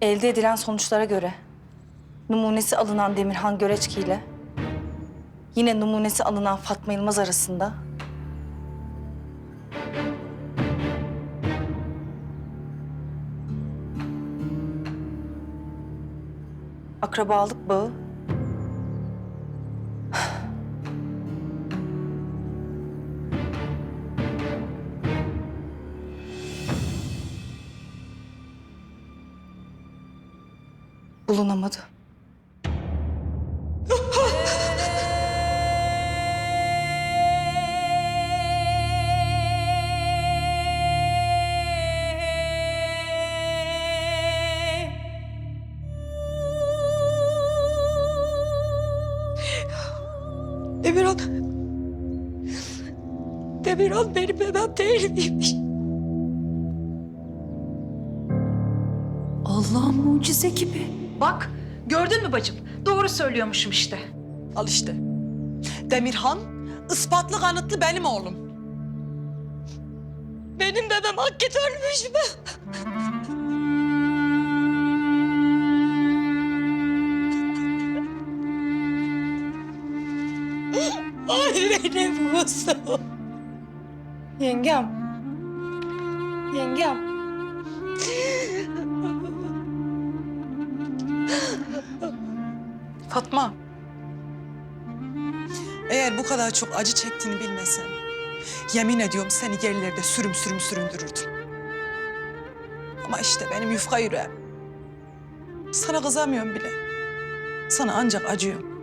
Elde edilen sonuçlara göre numunesi alınan Demirhan Göreçki ile yine numunesi alınan Fatma Yılmaz arasında akrabalık bağı bulunamadı. Demirhan... Demirhan benim bebem değil miymiş? Allah'ın mucize gibi. Bak gördün mü bacım? Doğru söylüyormuşum işte. Al işte. Demirhan ispatlı kanıtlı benim oğlum. Benim bebem hakikaten ölmüş mü? Ay benim kuzum. Yengem. Yengem. Fatma. Eğer bu kadar çok acı çektiğini bilmesen... ...yemin ediyorum seni gerilerde sürüm sürüm süründürürdüm. Ama işte benim yufka yüreğim. Sana kızamıyorum bile. Sana ancak acıyorum.